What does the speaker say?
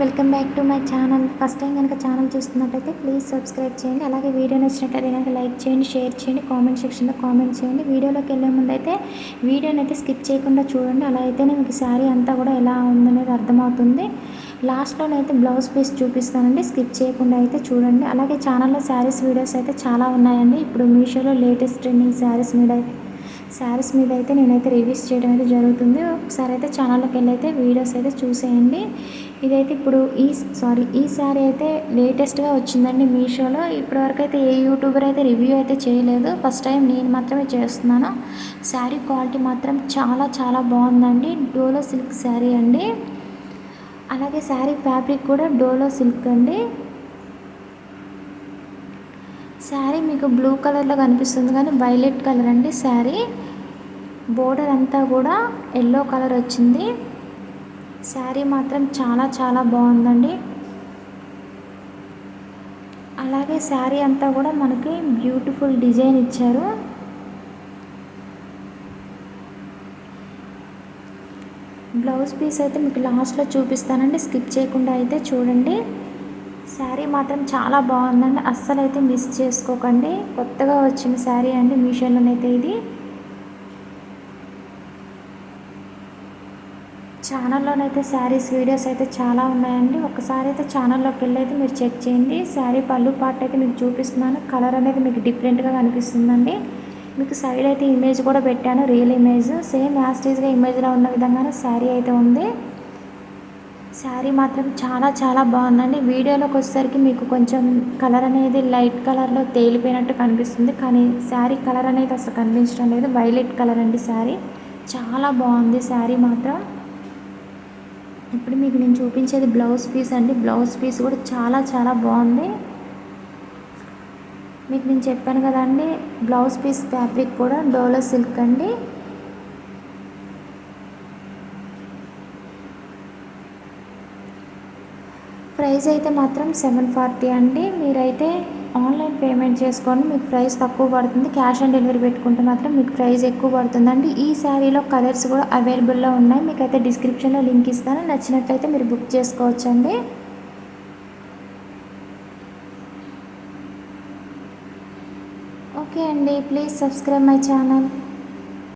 Welcome back to my channel. First time కనుక channel చూస్తున్నట్టయితే please subscribe చేయండి. అలాగే వీడియో నచ్చినట్లయితే కనుక లైక్ చేయండి షేర్ చేయండి కామెంట్ సెక్షన్లో కామెంట్ చేయండి. వీడియోలోకి వెళ్ళే ముందు అయితే వీడియోని అయితే స్కిప్ చేయకుండా చూడండి. అలా అయితేనే మీకు శారీ అంతా కూడా ఎలా ఉందనేది అర్థమవుతుంది. లాస్ట్లోనైతే బ్లౌజ్ పీస్ చూపిస్తానండి. స్కిప్ చేయకుండా అయితే చూడండి. అలాగే ఛానల్లో శారీస్ వీడియోస్ అయితే చాలా ఉన్నాయండి. ఇప్పుడు మీషోలో లేటెస్ట్ ట్రెండింగ్ శారీస్ మీద శారీస్ మీద అయితే నేనైతే రివ్యూస్ చేయడం అయితే జరుగుతుంది. ఒకసారి అయితే ఛానల్లోకి వెళ్ళి అయితే వీడియోస్ అయితే చూసేయండి. ఇదైతే ఇప్పుడు ఈ సారీ ఈ శారీ అయితే లేటెస్ట్గా వచ్చిందండి మీషోలో. ఇప్పటివరకు అయితే ఏ యూట్యూబర్ అయితే రివ్యూ అయితే చేయలేదు. ఫస్ట్ టైం నేను మాత్రమే చేస్తున్నాను. శారీ క్వాలిటీ మాత్రం చాలా చాలా బాగుందండి. డోలో సిల్క్ శారీ అండి. అలాగే శారీ ఫ్యాబ్రిక్ కూడా డోలో సిల్క్ అండి. శారీ మీకు బ్లూ కలర్లో కనిపిస్తుంది కానీ వైలెట్ కలర్ అండి శారీ. బోర్డర్ అంతా కూడా ఎల్లో కలర్ వచ్చింది. శారీ మాత్రం చాలా చాలా బాగుందండి. అలాగే శారీ అంతా కూడా మనకి బ్యూటిఫుల్ డిజైన్ ఇచ్చారు. బ్లౌజ్ పీస్ అయితే మీకు లాస్ట్లో చూపిస్తానండి. స్కిప్ చేయకుండా అయితే చూడండి. శారీ మాత్రం చాలా బాగుందండి. అస్సలు అయితే మిస్ చేసుకోకండి. కొత్తగా వచ్చిన శారీ అండి మీషోలోనైతే ఇది. ఛానల్లోనైతే శారీస్ వీడియోస్ అయితే చాలా ఉన్నాయండి. ఒకసారి అయితే ఛానల్లోకి వెళ్ళి అయితే మీరు చెక్ చేయండి. శారీ పళ్ళు పార్ట్ అయితే మీకు చూపిస్తున్నాను. కలర్ అనేది మీకు డిఫరెంట్గా కనిపిస్తుందండి. మీకు సైడ్ అయితే ఇమేజ్ కూడా పెట్టాను. Real image. సేమ్ యాస్టీజ్గా ఇమేజ్లో ఉన్న విధంగానే శారీ అయితే ఉంది. శారీ మాత్రం చాలా చాలా బాగుందండి. వీడియోలోకి వచ్చేసరికి మీకు కొంచెం కలర్ అనేది లైట్ కలర్లో తేలిపోయినట్టు కనిపిస్తుంది. కానీ శారీ కలర్ అనేది అసలు కనిపించడం లేదు. వైలెట్ కలర్ అండి శారీ. చాలా బాగుంది శారీ మాత్రం. ఇప్పుడు మీకు నేను చూపించేది బ్లౌజ్ పీస్ అండి. బ్లౌజ్ పీస్ కూడా చాలా చాలా బాగుంది. మీకు నేను చెప్పాను కదండి బ్లౌజ్ పీస్ ఫ్యాబ్రిక్ కూడా డోలో సిల్క్ అండి. ప్రైస్ అయితే మాత్రం సెవెన్ ఫార్టీ అండి. మీరైతే ఆన్లైన్ పేమెంట్ చేసుకొని మీకు ప్రైస్ తక్కువ పడుతుంది. క్యాష్ ఆన్ డెలివరీ పెట్టుకుంటే మాత్రం మీకు ప్రైస్ ఎక్కువ పడుతుందండి. ఈ శారీలో కలర్స్ కూడా అవైలబుల్లో ఉన్నాయి. మీకు అయితే డిస్క్రిప్షన్లో లింక్ ఇస్తాను. నచ్చినట్లయితే మీరు బుక్ చేసుకోవచ్చండి. ఓకే అండి. Please subscribe my channel.